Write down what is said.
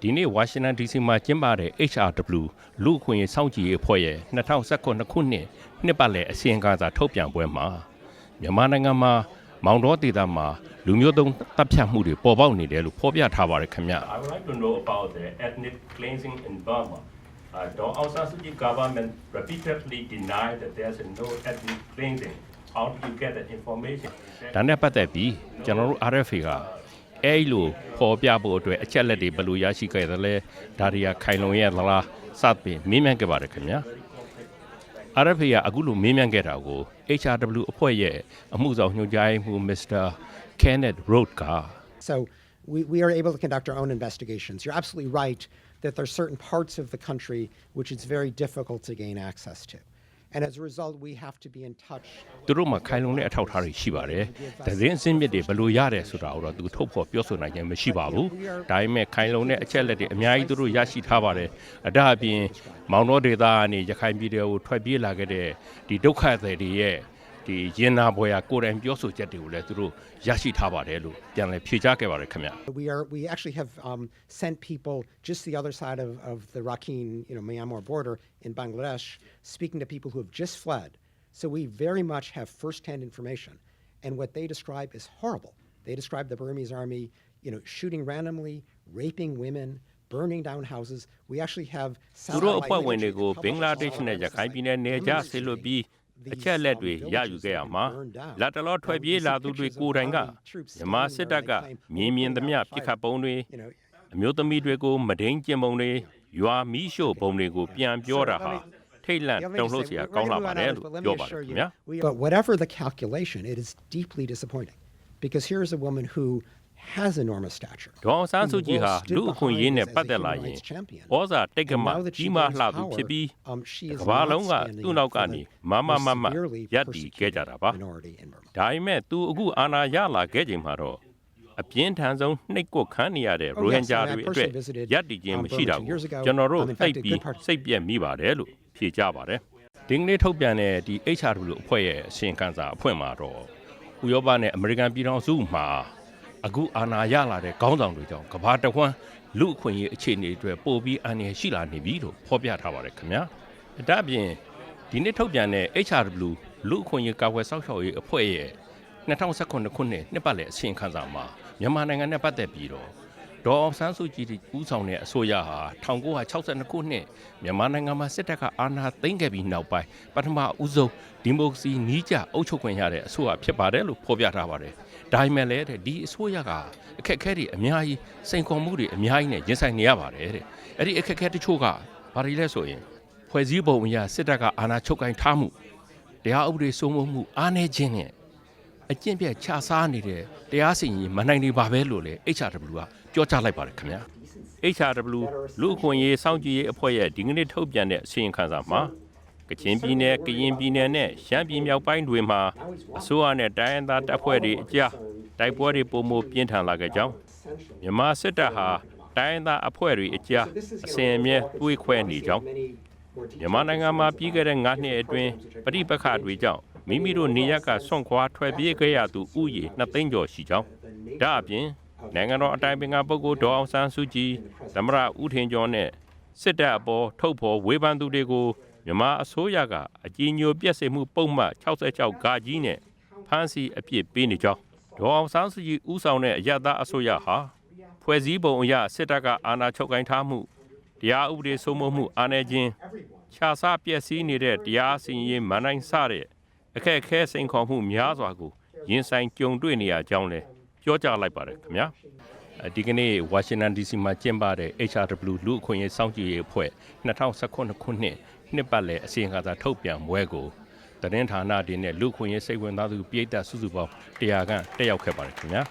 ဒီနေ့ဝါရှင်တန် DC မှာကျင်းပတဲ့ HRW လူ့အခွင့်အရေးစောင့်ကြည့်ရေးအဖွဲ့ရဲ့2019ခုနှစ်နှစ်ပတ်လည်အစီရင်ခံစာထုတ်ပြန်ပွဲမှာမြန်မာနိုင်ငံမှာမောင်တော်ဒေသမှာလူမျိုးတုံးတပ်ဖြတ်မှုတွေပေါ်ပေါက်နေတယ်လို့ဖော်ပြထားပါတယ်ခင်ဗျ I would like to know about the ethnic cleansing in Burma. Uh, the Aung San Suu Kyi government repeatedly denied that there's no ethnic cleansing. How do you get that information? ဒါနဲ့ပတ်သက်ပြီးကျွန်တော်တို့ RFA က အဲ့လိုပေါ်ပြဖို့အတွက်အချက်လက်တွေဘယ်လိုရရှိခဲ့သလဲဒါတွေကခိုင်လုံရဲ့သလားစသဖြင့်မေးမြန်းခဲ့ပါတယ်ခင်ဗျာ RFA ကအခုလိုမေးမြန်းခဲ့တာကို HRW အဖွဲ့ရဲ့အမှုဆောင်ညွှန်ကြားရေးမှူး Mr. Kenneth Road က So we, we are able to conduct our own investigations. You're absolutely right that there are certain parts of the country which it's very difficult to gain access to. And as a result, we have to be in touch. သူတို့မှာခိုင်လုံတဲ့အထောက်အထားတွေရှိပါတယ်။သတင်းအစင်းမြစ်တွေဘယ်လိုရတယ်ဆိုတာကိုတော့သူထုတ်ဖော်ပြောဆိုနိုင်ခြင်းမရှိပါဘူး။ဒါပေမဲ့ခိုင်လုံတဲ့အချက်လက်တွေအများကြီးသူတို့ရရှိထားပါတယ်။အဒါအပြင်မောင်တော်ဒေသကနေရခိုင်ပြည်နယ်ကိုထွက်ပြေးလာခဲ့တဲ့ဒီဒုက္ခသည်တွေရဲ့ ဒီရင်နာဘွယ်ရာကိုယ်တိုင်ပြောဆိုချက်တွေကိုလည်းသူတို့ရရှိထားပါတယ်လို့ပြန်လည်ဖြေကြားခဲ့ပါတယ်ခင်ဗျ။ We are we actually have um, sent people just the other side of, of the Rakhine, you know, Myanmar border in Bangladesh, speaking to people who have just fled. So we very much have firsthand information, and what they describe is horrible. They describe the Burmese army, you know, shooting randomly, raping women, burning down houses. We actually have သူတို့ satellite အဖွဲ့ဝင် imagery တွေကို published ဘင်္ဂလားဒေ့ all ရှ်နဲ့ over ရ the ခိုင် site. ပြည်နယ်နေကြဆေလွတ်ပြီး အချက်လက်တွေရယူခဲ့ရမှာလက်တလောထွက်ပြေးလာသူတွေကိုယ်တိုင်ကမြန်မာစစ်တပ်ကမြင်မြင်သမျှပြစ်ခတ်ပုံတွေ You know, အမျိုးသမီးတွေကိုမဒိန်ကျင်ပုံတွေရွာမီးရှို့ပုံတွေကိုပြန်ပြောတာဟာထိတ်လန့်တုန်လှုပ်စရာကောင်းလာပါတယ်လို့ပြောပါတယ်ခင်ဗျာ But whatever the calculation, it is deeply disappointing because here is a woman who has enormous stature. ဒေါအောင်ဆန်းစုကြည်ဟာ who လူ stood အခွင့်အရေးနဲ့ behind ပတ် as a သက်လာ human ရင် rights champion. ဩဇာတိတ်ကမ And now that she ကြီးမား gains လှသူ power, ဖြစ်ပြီး um, she is ကမ္ဘာလုံးက not standing သူ့နောက် up က for နေ the မမမမ most severely ရပ်တည်ခဲ့ကြတာပါ persecuted minority in Burma. ဒါပေမဲ့သူအခုအာဏာရလာခဲ့ချိန်မှာတော့အပြင်းထန်ဆုံးနှိပ်ကွပ်ခံနေရတဲ့ Oh, ရိုဟင် yes, ဂျာ and I တွေအတွက် personally visited, ရပ်တည်ခြင်း um, မရှိတာ Burma two ကို years ago. ကျွန်တော်တို့ Um, in သိ fact, a ပြီး good part- စိတ်ပြက်မိပါတယ်လို့ဖြေကြပါတယ်ဒီကနေ့ထုတ်ပြန်တဲ့ဒီ HRW အဖွဲ့ရဲ့အစီရင်ခံစာအဖွဲ့မှာတော့ဥရောပနဲ့အမေရိကန်ပြည်ထောင်စုမှာ အခုအာဏာရလာတဲ့ခေါင်းဆောင်တွေကြောင့်ကမ္ဘာတစ်ဝန်းလူအခွင့်အရေးအခြေအနေတွေပိုပြီးအန္တရာယ်ရှိလာနေပြီလို့ဖော်ပြထားပါတယ်ခင်ဗျာဒါ့အပြင်ဒီနေ့ထုတ်ပြန်တဲ့ HRW လူအခွင့်အရေးကာကွယ်စောင့်ရှောက်ရေးအဖွဲ့ရဲ့2019ခုနှစ်နှစ်ပတ်လည်အစီရင်ခံစာမှာမြန်မာနိုင်ငံနဲ့ပတ်သက်ပြီးတော့ ဒေါ်အောင်ဆန်းစုကြည်ဦးဆောင်တဲ့အစိုးရဟာ1962ခုနှစ်မြန်မာနိုင်ငံမှာစစ်တပ်ကအာဏာသိမ်းခဲ့ပြီးနောက်ပိုင်းပထမဦးဆုံးဒီမိုကရေစီနီးကျအုပ်ချုပ်ခွင့်ရတဲ့အစိုးရဖြစ်ပါတယ်လို့ဖော်ပြထားပါတယ်။ဒါပေမဲ့လည်းတဲ့ဒီအစိုးရကအခက်အခဲတွေအများကြီးစိန်ခေါ်မှုတွေအများကြီးနဲ့ရင်ဆိုင်နေရပါတယ်တဲ့။အဲ့ဒီအခက်အခဲတချို့ကဘာတွေလဲဆိုရင်ဖွဲ့စည်းပုံအရစစ်တပ်ကအာဏာချုပ်ကိုင်ထားမှုတရားဥပဒေစိုးမိုးမှုအားနည်းခြင်းနဲ့ အကျင့်ပြတ်ခြစားနေတဲ့တရားစီရင်ရေးမနိုင်နေပါပဲလို့လေ HRW ကပြောကြားလိုက်ပါတယ်ခင်ဗျာ HRW လူအခွင့်အရေးစောင့်ကြည့်ရေးအဖွဲ့ရဲ့ဒီကနေ့ထုတ်ပြန်တဲ့အစီရင်ခံစာမှာကချင်ပြည်နယ်ကရင်ပြည်နယ်နဲ့ရှမ်းပြည်မြောက်ပိုင်းတွေမှာအစိုးရနဲ့တိုင်းရင်းသားတပ်ဖွဲ့တွေအကြားတိုက်ပွဲတွေပုံမပြင်းထန်လာခဲ့ကြောင်းမြန်မာစစ်တပ်ဟာတိုင်းရင်းသားအဖွဲ့တွေအကြားအစဉ်အမြဲတွေးခွဲနေကြောင်းမြန်မာနိုင်ငံမှာပြီးခဲ့တဲ့9နှစ်အတွင်းပဋိပက္ခတွေကြောင့် မိမိတို့နေရပ်ကဆွန့်ခွာထွက်ပြေးခဲ့ရသူဥယေ2သိန်းကျော်ရှိကြောင်းဒါအပြင်နိုင်ငံတော်အတိုင်ပင်ခံပုဂ္ဂိုလ်ဒေါ်အောင်ဆန်းစုကြည်သမရဦးထင်ကျော်နဲ့စစ်တပ်အပေါ်ထုတ်ဖော်ဝေဖန်သူတွေကိုမြန်မာအစိုးရကအကြီးညိုပြက်စေမှုပုံမှန်66ဂါကြီးနဲ့ဖမ်းဆီးအပြစ်ပေးနေကြောင်းဒေါ်အောင်ဆန်းစုကြည်ဦးဆောင်တဲ့အရသာအစိုးရဟာဖွဲ့စည်းပုံအရစစ်တပ်ကအာဏာချုပ်ကိုင်ထားမှုတရားဥပဒေစိုးမိုးမှုအားနည်းခြင်းခြားစားပျက်စီးနေတဲ့တရားစီရင်ရေးမန်နိုင်စတဲ့ အခက်အခဲစိန်ခေါ်မှုများစွာကိုရင်ဆိုင်ကြုံတွေ့နေရကြောင်းလည်းပြောကြားလိုက်ပါတယ်ခင်ဗျာအဲဒီကနေ့ဝါရှင်တန် DC မှာကျင်းပတဲ့ HRW လူအခွင့်အရေးစောင့်ကြည့်ရေးအဖွဲ့2019ခုနှစ်နှစ်ပတ်လည်အစီရင်ခံစာထုတ်ပြန်ပွဲကိုသတင်းဌာနတွေနဲ့လူအခွင့်အရေးစိတ်ဝင်စားသူပြည်သက်စုစုပေါင်း100ခန့်တက်ရောက်ခဲ့ပါတယ်ခင်ဗျာ